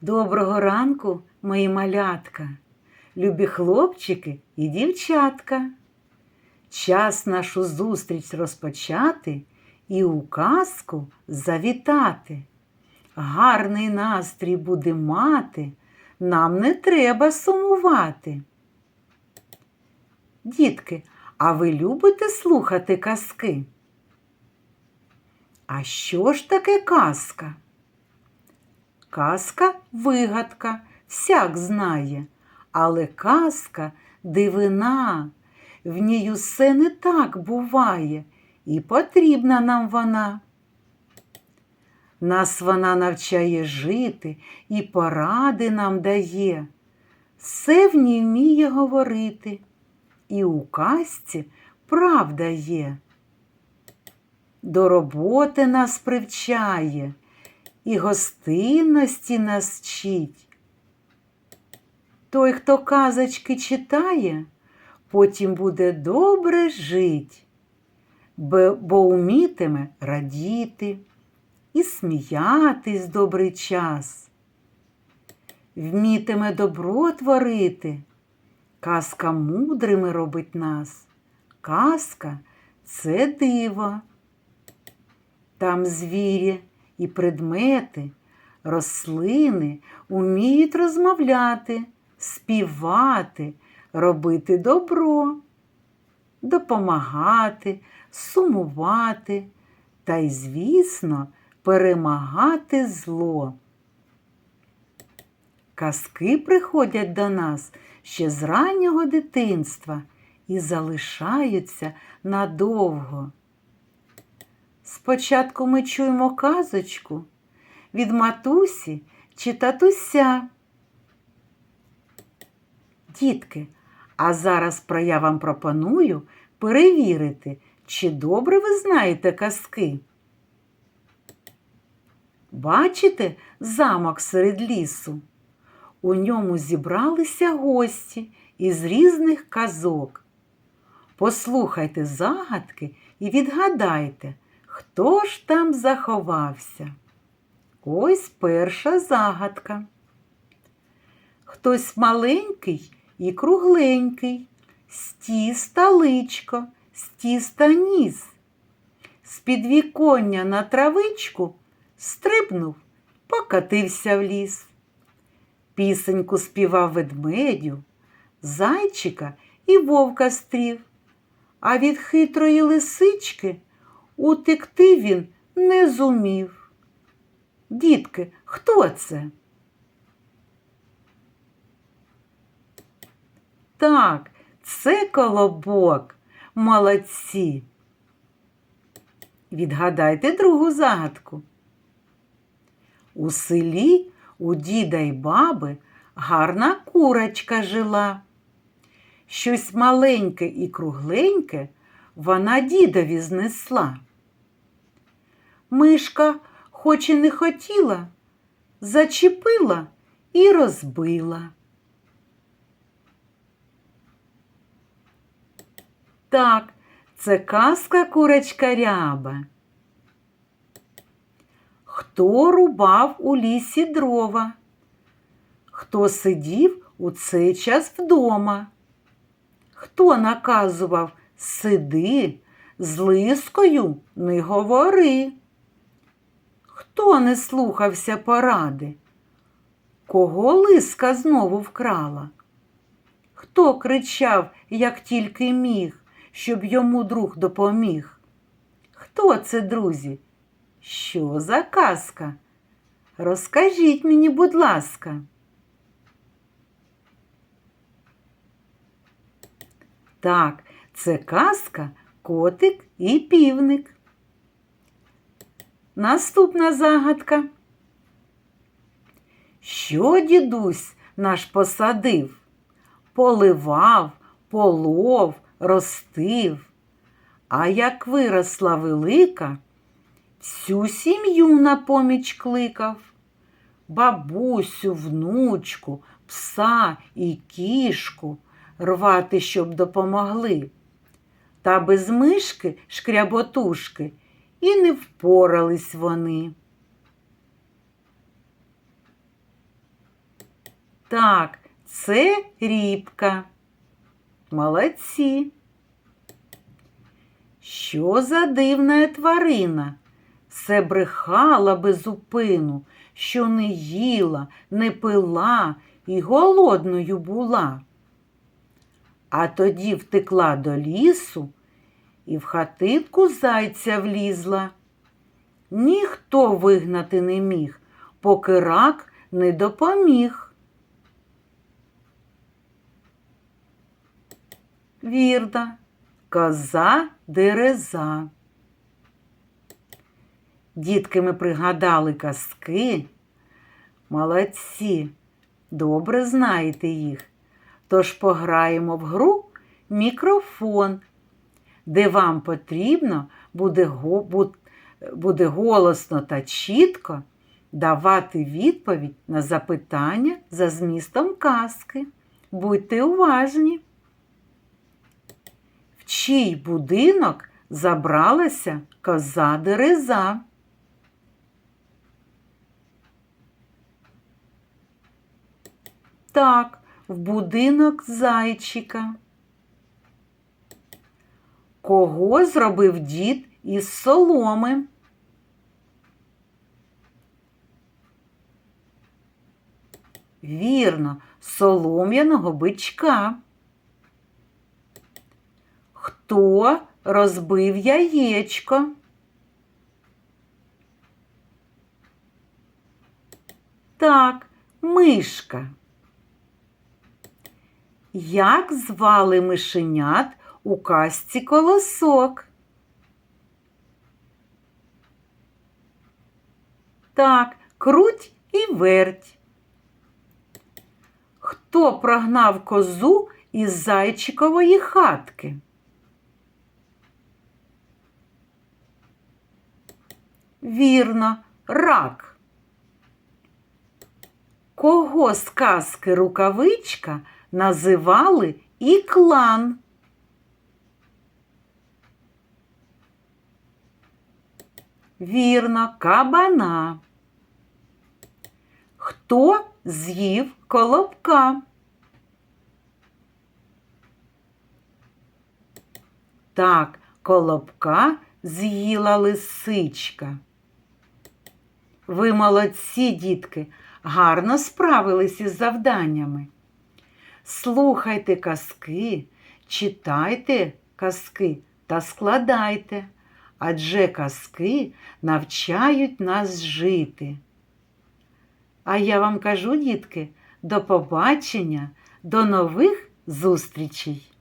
Доброго ранку, мої малятка, любі хлопчики і дівчатка. Час нашу зустріч розпочати і у казку завітати. Гарний настрій буде мати, нам не треба сумувати. Дітки, а ви любите слухати казки? А що ж таке казка? Казка вигадка, всяк знає, але казка дивина, в ній усе не так буває, і потрібна нам вона. Нас вона навчає жити і поради нам дає, все в ній вміє говорити, і у казці правда є. До роботи нас привчає і гостинності нас вчить. Той, хто казочки читає, потім буде добре жить, бо, умітиме радіти і сміятись добрий час, вмітиме добро творити, казка мудрими робить нас, казка це диво. Там звірі і предмети, рослини уміють розмовляти, співати, робити добро, допомагати, сумувати та й, звісно, перемагати зло. Казки приходять до нас ще з раннього дитинства і залишаються надовго. Спочатку ми чуємо казочку від матусі чи татуся. Дітки, а зараз про я вам пропоную перевірити, чи добре ви знаєте казки. Бачите замок серед лісу? У ньому зібралися гості із різних казок. Послухайте загадки і відгадайте, хто ж там заховався. Ось перша загадка. Хтось маленький і кругленький, з тіста личко, з тіста ніс. З підвіконня на травичку стрибнув, покатився в ліс. Пісеньку співав ведмедю, зайчика і вовка стрів, а від хитрої лисички утекти він не зумів. Дітки, хто це? Так, це колобок. Молодці. Відгадайте другу загадку. У селі у діда й баби гарна курочка жила. Щось маленьке і кругленьке вона дідові знесла. Мишка, хоч і не хотіла, зачепила і розбила. Так, це казка курочка ряба. Хто рубав у лісі дрова? Хто сидів у цей час вдома? Хто наказував сиди, з лискою не говори? Хто не слухався поради? Кого лиска знову вкрала? Хто кричав, як тільки міг, щоб йому друг допоміг? Хто це, друзі? Що за казка? Розкажіть мені, будь ласка. Так, це казка, котик і півник. Наступна загадка. Що дідусь наш посадив? Поливав, полов, ростив. А як виросла велика, всю сім'ю на поміч кликав. Бабусю, внучку, пса і кішку рвати, щоб допомогли. Та без мишки шкряботушки і не впорались вони. Так, це рібка. Молодці. Що за дивна тварина? Все брехала безупину, що не їла, не пила і голодною була. А тоді втекла до лісу і в хатинку зайця влізла. Ніхто вигнати не міг, поки рак не допоміг. Вірно, коза дереза. Дітки ми пригадали казки. Молодці, добре знаєте їх. Тож пограємо в гру мікрофон, де вам потрібно буде, буде голосно та чітко давати відповідь на запитання за змістом казки. Будьте уважні. В чий будинок забралася коза дереза? Так, в будинок зайчика. Кого зробив дід із соломи? Вірно, солом'яного бичка. Хто розбив яєчко? Так, мишка. Як звали мишенят у казці колосок? Так, круть і верть. Хто прогнав козу із зайчикової хатки? Вірно, рак. Кого з казки рукавичка називали іклан? Вірно, кабана. Хто з'їв колобка? Так, колобка з'їла лисичка. Ви молодці, дітки, гарно справились із завданнями. Слухайте казки, читайте казки та складайте, адже казки навчають нас жити. А я вам кажу, дітки, до побачення, до нових зустрічей!